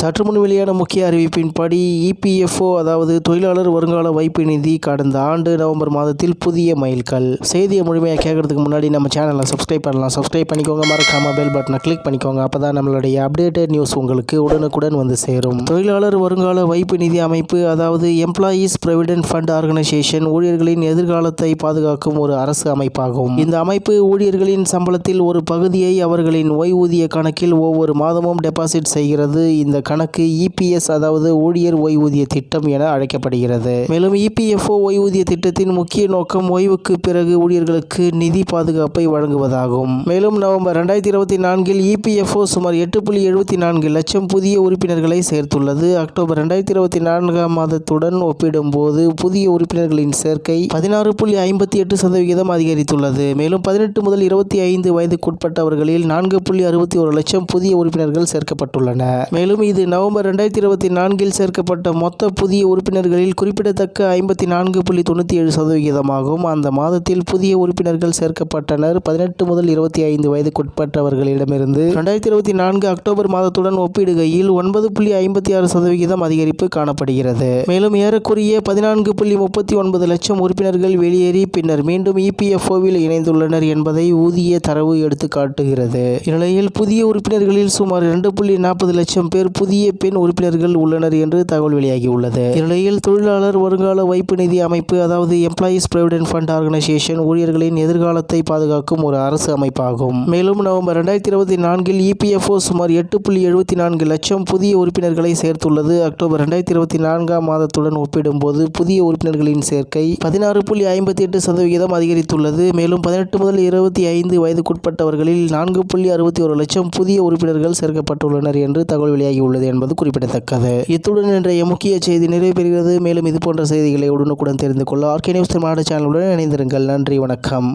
சற்று முன் வெளியான முக்கிய அறிவிப்பின்படி இபிஎஃப்ஓ அதாவது தொழிலாளர் வருங்கால வைப்பு நிதி கடந்த ஆண்டு நவம்பர் மாதத்தில் புதிய மைல்கல். செய்தியை முழுமையாக கேட்கறதுக்கு முன்னாடி நம்ம சேனலை சப்ஸ்கிரைப் பண்ணலாம். சப்ஸ்கிரைப் பண்ணிக்கோங்க. மறக்காம பெல் பட்டனை கிளிக் பண்ணிக்கோங்க. அப்போ தான் நம்மளுடைய அப்டேட்டட் நியூஸ் உங்களுக்கு உடனுக்குடன் வந்து சேரும். தொழிலாளர் வருங்கால வைப்பு நிதி அமைப்பு அதாவது எம்ப்ளாயீஸ் ப்ரொவிடென்ட் ஃபண்ட் ஆர்கனைசேஷன் ஊழியர்களின் எதிர்காலத்தை பாதுகாக்கும் ஒரு அரசு அமைப்பாகும். இந்த அமைப்பு ஊழியர்களின் சம்பளத்தில் ஒரு பகுதியை அவர்களின் ஓய்வூதிய கணக்கில் ஒவ்வொரு மாதமும் டெபாசிட் செய்கிறது. இந்த கணக்கு இபிஎஸ் அதாவது ஊழியர் ஓய்வூதிய திட்டம் என அழைக்கப்படுகிறது. மேலும் இபிஎஃப்ஓ ஓய்வூதிய திட்டத்தின் முக்கிய நோக்கம் ஓய்வுக்கு பிறகு ஊழியர்களுக்கு நிதி பாதுகாப்பை வழங்குவதாகும். மேலும் நவம்பர் ரெண்டாயிரத்தி இருபத்தி நான்கில் இபிஎஃப்ஓ சுமார் எட்டு புள்ளி எழுபத்தி நான்கு லட்சம் புதிய உறுப்பினர்களை சேர்த்துள்ளது. அக்டோபர் ரெண்டாயிரத்தி இருபத்தி நான்காம் மாதத்துடன் ஒப்பிடும்போது புதிய உறுப்பினர்களின் சேர்க்கை பதினாறு புள்ளி ஐம்பத்தி எட்டு சதவிகிதம் அதிகரித்துள்ளது. மேலும் பதினெட்டு முதல் இருபத்தி ஐந்து வயதுக்குட்பட்டவர்களில் நான்கு புள்ளி அறுபத்தி ஒரு லட்சம் புதிய உறுப்பினர்கள் சேர்க்கப்பட்டுள்ளன மேலும் இது நவம்பர் ரெண்டாயிரத்தி இருபத்தி நான்கில் சேர்க்கப்பட்ட மொத்த புதிய உறுப்பினர்களில் குறிப்பிடத்தக்க ஐம்பத்தி நான்கு புள்ளி தொண்ணூற்றி ஏழு சதவிகிதமாகும் அந்த மாதத்தில் புதிய உறுப்பினர்கள் சேர்க்கப்பட்டனர். பதினெட்டு முதல் இருபத்தி ஐந்து வயதுக்குட்பட்டவர்களிடமிருந்து ரெண்டாயிரத்தி இருபத்தி நான்கு அக்டோபர் மாதத்துடன் ஒப்பிடுகையில் ஒன்பது புள்ளி ஐம்பத்தி ஆறு சதவிகிதம் அதிகரிப்பு காணப்படுகிறது. மேலும் ஏறக்குறைய பதினான்கு புள்ளி முப்பத்தி ஒன்பது லட்சம் உறுப்பினர்கள் வெளியேறி பின்னர் மீண்டும் இபிஎஃப்ஓவில் இணைந்துள்ளனர் என்பதை ஊதிய தரவு எடுத்து காட்டுகிறது இந்நிலையில் புதிய உறுப்பினர்களில் சுமார் இரண்டு புள்ளி நாற்பது லட்சம் பேர் புதிய புதிய பெண் உறுப்பினர்கள் உள்ளனர் என்று தகவல் வெளியாகியுள்ளது. இந்நிலையில் தொழிலாளர் வருங்கால வைப்பு நிதி அமைப்பு அதாவது எம்ப்ளாயீஸ் ப்ரொவிடென்ட் ஃபண்ட் ஆர்கனைசேஷன் ஊழியர்களின் எதிர்காலத்தை பாதுகாக்கும் ஒரு அரசு அமைப்பாகும். மேலும் நவம்பர் இரண்டாயிரத்தி இருபத்தி நான்கில் இபிஎஃப்ஓ சுமார் எட்டு புள்ளி எழுபத்தி நான்கு லட்சம் புதிய உறுப்பினர்களை சேர்த்துள்ளது. அக்டோபர் ரெண்டாயிரத்தி இருபத்தி நான்காம் மாதத்துடன் ஒப்பிடும்போது புதிய உறுப்பினர்களின் சேர்க்கை பதினாறு புள்ளி ஐம்பத்தி எட்டு சதவிகிதம் அதிகரித்துள்ளது. மேலும் பதினெட்டு முதல் இருபத்தி ஐந்து வயதுக்குட்பட்டவர்களில் நான்கு புள்ளி அறுபத்தி ஒரு லட்சம் புதிய உறுப்பினர்கள் சேர்க்கப்பட்டுள்ளனர் என்று தகவல் வெளியாகியுள்ளது. என்பது குறிப்பிடத்தக்கது. இத்துடன் இன்றைய முக்கிய செய்தி நிறைவு பெறுகிறது மேலும் இது போன்ற செய்திகளை உடனுக்குடன் தெரிந்து கொள்ள ஆர்கே நியூஸ் தமிழ்நாடு சேனலுடன் இணைந்திருங்கள். நன்றி வணக்கம்.